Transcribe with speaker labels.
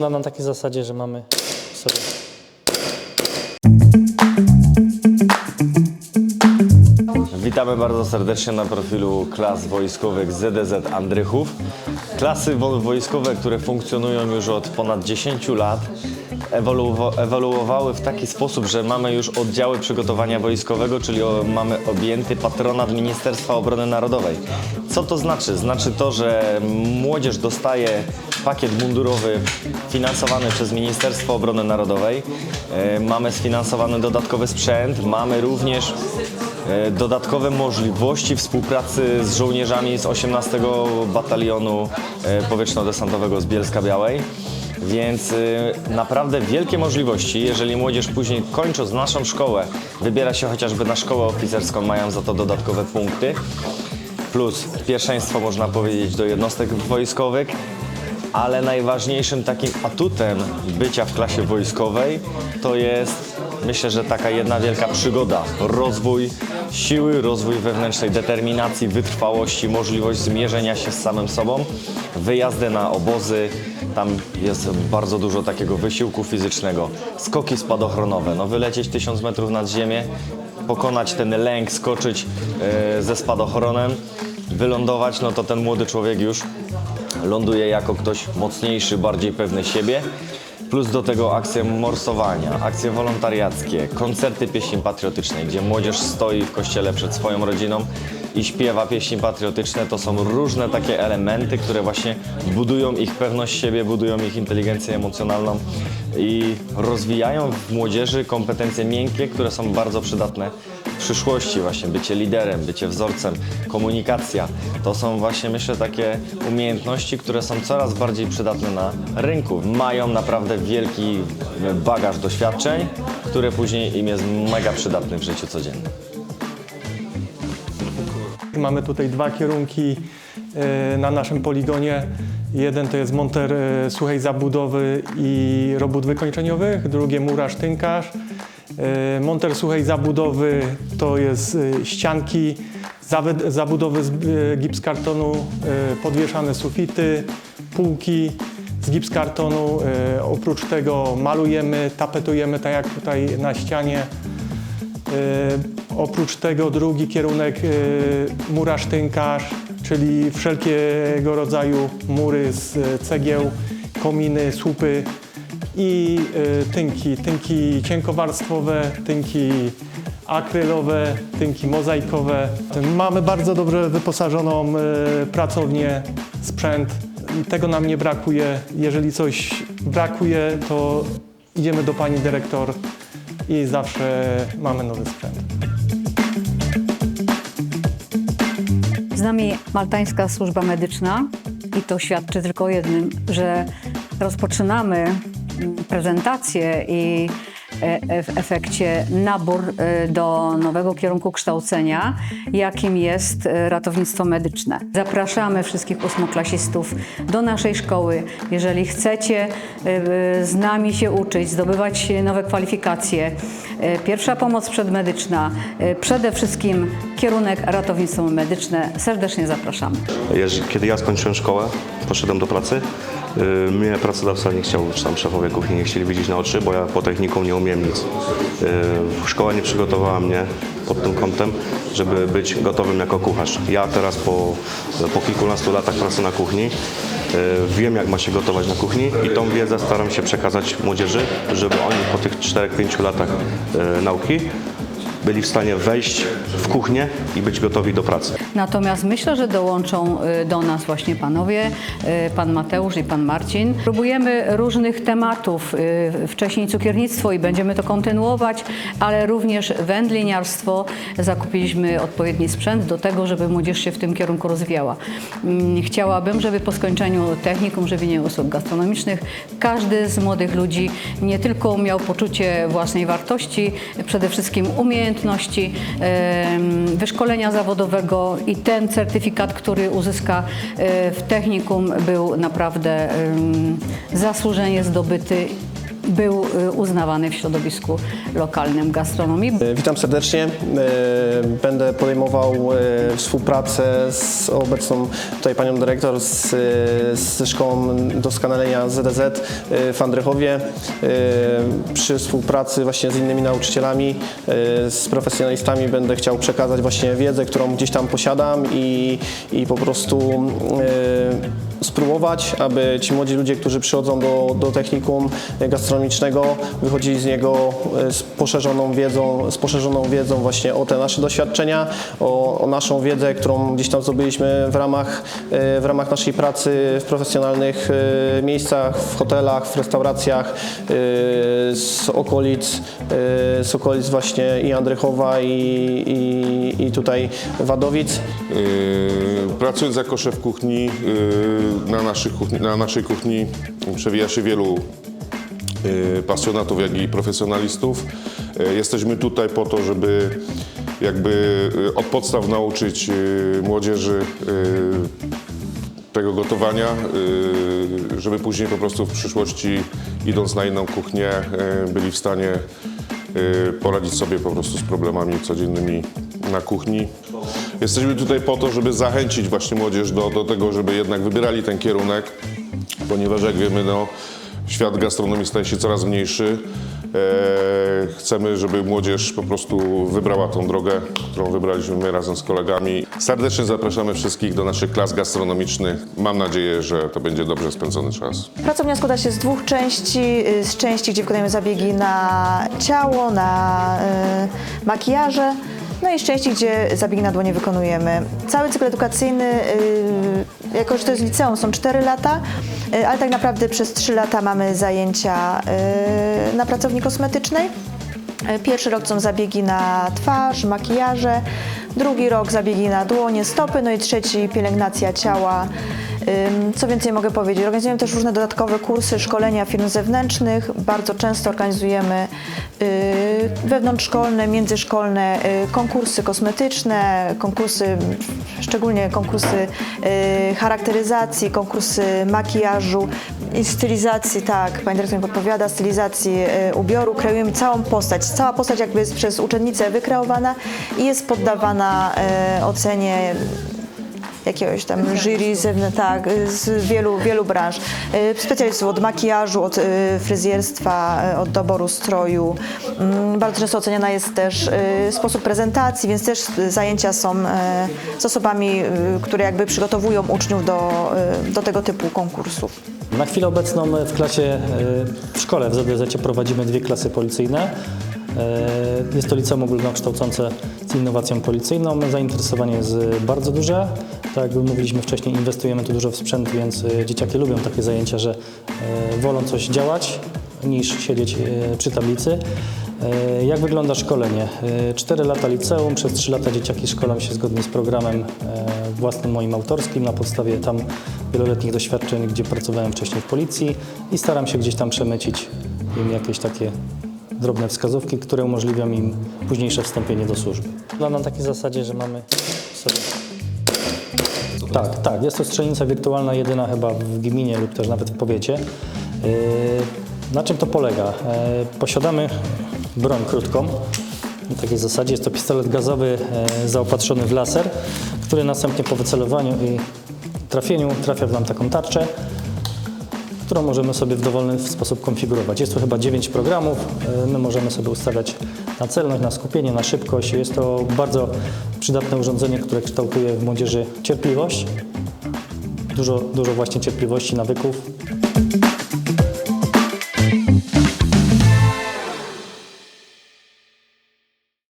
Speaker 1: No, na takiej zasadzie, że mamy sobie
Speaker 2: Witamy bardzo serdecznie na profilu klas wojskowych ZDZ Andrychów. Klasy wo- wojskowe, które funkcjonują już od ponad 10 lat, ewoluowa- ewoluowały w taki sposób, że mamy już oddziały przygotowania wojskowego, czyli o, mamy objęty patronat Ministerstwa Obrony Narodowej. Co to znaczy? Znaczy to, że młodzież dostaje pakiet mundurowy finansowany przez Ministerstwo Obrony Narodowej. E, Mamy sfinansowany dodatkowy sprzęt, mamy również E, dodatkowe możliwości współpracy z żołnierzami z 18 Batalionu e, Powietrzno-Desantowego z Bielska Białej. Więc e, naprawdę wielkie możliwości, jeżeli młodzież później kończąc naszą szkołę wybiera się chociażby na szkołę oficerską, mają za to dodatkowe punkty. Plus pierwszeństwo można powiedzieć do jednostek wojskowych, ale najważniejszym takim atutem bycia w klasie wojskowej to jest myślę, że taka jedna wielka przygoda. Rozwój siły, rozwój wewnętrznej determinacji, wytrwałości, możliwość zmierzenia się z samym sobą, wyjazdy na obozy, tam jest bardzo dużo takiego wysiłku fizycznego, skoki spadochronowe, no wylecieć tysiąc metrów nad ziemię, pokonać ten lęk, skoczyć e, ze spadochronem, wylądować, no to ten młody człowiek już ląduje jako ktoś mocniejszy, bardziej pewny siebie. Plus do tego akcje morsowania, akcje wolontariackie, koncerty pieśni patriotycznej, gdzie młodzież stoi w kościele przed swoją rodziną i śpiewa pieśni patriotyczne. To są różne takie elementy, które właśnie budują ich pewność siebie, budują ich inteligencję emocjonalną i rozwijają w młodzieży kompetencje miękkie, które są bardzo przydatne przyszłości. Właśnie bycie liderem, bycie wzorcem, komunikacja. To są właśnie myślę takie umiejętności, które są coraz bardziej przydatne na rynku. Mają naprawdę wielki bagaż doświadczeń, które później im jest mega przydatny w życiu codziennym.
Speaker 3: Mamy tutaj dwa kierunki e, na naszym poligonie. Jeden to jest monter e, suchej zabudowy i robót wykończeniowych, drugie murarz tynkarz. E, Monter suchej zabudowy to jest e, ścianki, zabudowy z e, gipskartonu, podwieszane sufity, półki z gipskartonu. Oprócz tego malujemy, tapetujemy tak jak tutaj na ścianie. Oprócz tego drugi kierunek e, murarz tynkarz, czyli wszelkiego rodzaju mury z cegieł, kominy, słupy i e, tynki, tynki cienkowarstwowe, tynki akrylowe, tynki mozaikowe. Mamy bardzo dobrze wyposażoną e, pracownię, sprzęt. Tego nam nie brakuje. Jeżeli coś brakuje, to idziemy do pani dyrektor i zawsze mamy nowy sprzęt.
Speaker 4: Z nami Maltańska Służba Medyczna i to świadczy tylko o jednym, że rozpoczynamy prezentację i e, e, w efekcie nabór e, do nowego kierunku kształcenia, jakim jest ratownictwo medyczne. Zapraszamy wszystkich ósmoklasistów do naszej szkoły. Jeżeli chcecie z nami się uczyć, zdobywać nowe kwalifikacje, pierwsza pomoc przedmedyczna, przede wszystkim kierunek ratownictwo medyczne, serdecznie zapraszamy.
Speaker 5: Kiedy ja skończyłem szkołę, poszedłem do pracy. Yy, Mnie pracodawca nie chciał, czy tam szefowie kuchni nie chcieli widzieć na oczy, bo ja po technikum nie umiem nic. Yy, Szkoła nie przygotowała mnie pod tym kątem, żeby być gotowym jako kucharz. Ja teraz po, po kilkunastu latach pracy na kuchni yy, wiem, jak ma się gotować na kuchni i tą wiedzę staram się przekazać młodzieży, żeby oni po tych 4-5 latach nauki byli w stanie wejść w kuchnię i być gotowi do pracy.
Speaker 4: Natomiast myślę, że dołączą y, do nas właśnie panowie, y, pan Mateusz i pan Marcin. Próbujemy różnych tematów, y, wcześniej cukiernictwo i będziemy to kontynuować, ale również wędliniarstwo. Zakupiliśmy odpowiedni sprzęt do tego, żeby młodzież się w tym kierunku rozwijała. Mm, Chciałabym, żeby po skończeniu technikum żywienia usług gastronomicznych każdy z młodych ludzi nie tylko miał poczucie własnej wartości, przede wszystkim umiejętności, em, wyszkolenia zawodowego i ten certyfikat, który uzyska e, w technikum był naprawdę zasłużenie zdobyty był y, uznawany w środowisku lokalnym gastronomii.
Speaker 6: E, Witam serdecznie. E, Będę podejmował e, współpracę z obecną tutaj panią dyrektor z, ze Szkołą Doskonalenia ZDZ w Andrychowie. Przy współpracy właśnie z innymi nauczycielami, z profesjonalistami będę chciał przekazać właśnie wiedzę, którą gdzieś tam posiadam i, i po prostu spróbować, aby ci młodzi ludzie, którzy przychodzą do, do technikum wychodzili z niego e, z poszerzoną wiedzą, z poszerzoną wiedzą właśnie o te nasze doświadczenia, o, o naszą wiedzę, którą gdzieś tam zdobyliśmy w ramach, e, w ramach naszej pracy w profesjonalnych e, miejscach, w hotelach, w restauracjach z okolic, z okolic właśnie i Andrychowa i, i, i tutaj Wadowic.
Speaker 7: Pracując jako szef kuchni, na, kuchni, na naszej kuchni przewija się wielu pasjonatów, jak i profesjonalistów. Yy, Jesteśmy tutaj po to, żeby jakby yy, od podstaw nauczyć młodzieży tego gotowania, żeby później po prostu w przyszłości, idąc na inną kuchnię, byli w stanie poradzić sobie po prostu z problemami codziennymi na kuchni. Jesteśmy tutaj po to, żeby zachęcić właśnie młodzież do, do tego, żeby jednak wybierali ten kierunek, ponieważ jak wiemy, no, świat gastronomii staje się coraz mniejszy. E, chcemy, żeby młodzież po prostu wybrała tą drogę, którą wybraliśmy my razem z kolegami. Serdecznie zapraszamy wszystkich do naszych klas gastronomicznych. Mam nadzieję, że to będzie dobrze spędzony czas.
Speaker 8: Pracownia składa się z dwóch części. y, Z części, gdzie wykonujemy zabiegi na ciało, na y, makijaże. No i z części, gdzie zabiegi na dłonie wykonujemy. Cały cykl edukacyjny, y, jako że to jest liceum, są 4 lata, y, ale tak naprawdę przez 3 lata mamy zajęcia y, na pracowni kosmetycznej. Pierwszy rok są zabiegi na twarz, makijaże, drugi rok zabiegi na dłonie, stopy, no i trzeci pielęgnacja ciała. Co więcej mogę powiedzieć? Organizujemy też różne dodatkowe kursy, szkolenia firm zewnętrznych. Bardzo często organizujemy y, wewnątrzszkolne, międzyszkolne y, konkursy kosmetyczne, konkursy, szczególnie konkursy y, charakteryzacji, konkursy makijażu i stylizacji, tak, pani dyrektor mi podpowiada, stylizacji ubioru. Kreujemy całą postać. Cała postać jakby jest przez uczennicę wykreowana i jest poddawana ocenie jakiegoś tam jury zewnętrznego, tak, z wielu, wielu branż. Y, Specjalistów od makijażu, od y, fryzjerstwa, y, od doboru stroju. Mm, Bardzo często oceniana jest też sposób prezentacji, więc też zajęcia są z osobami, które jakby przygotowują uczniów do, do tego typu konkursów.
Speaker 1: Na chwilę obecną w klasie, w szkole w ZDZ prowadzimy dwie klasy policyjne. Jest to liceum ogólnokształcące z innowacją policyjną. Zainteresowanie jest bardzo duże. Tak jak mówiliśmy wcześniej, inwestujemy tu dużo w sprzęt, więc e, dzieciaki lubią takie zajęcia, że e, wolą coś działać niż siedzieć e, przy tablicy. Jak wygląda szkolenie? 4 lata liceum, przez 3 lata dzieciaki szkolą się zgodnie z programem własnym moim autorskim na podstawie tam wieloletnich doświadczeń, gdzie pracowałem wcześniej w policji i staram się gdzieś tam przemycić im jakieś takie drobne wskazówki, które umożliwią im późniejsze wstąpienie do służby. Wygląda na takiej zasadzie, że mamy sobie... Tak, tak, jest to strzelnica wirtualna jedyna chyba w gminie lub też nawet w powiecie. Yy, Na czym to polega? Yy, Posiadamy broń krótką. Na takiej zasadzie jest to pistolet gazowy yy, zaopatrzony w laser, który następnie po wycelowaniu i trafieniu trafia w nam taką tarczę, którą możemy sobie w dowolny sposób konfigurować. Jest tu chyba 9 programów. My możemy sobie ustawiać na celność, na skupienie, na szybkość. Jest to bardzo przydatne urządzenie, które kształtuje w młodzieży cierpliwość. Dużo, dużo właśnie cierpliwości, nawyków.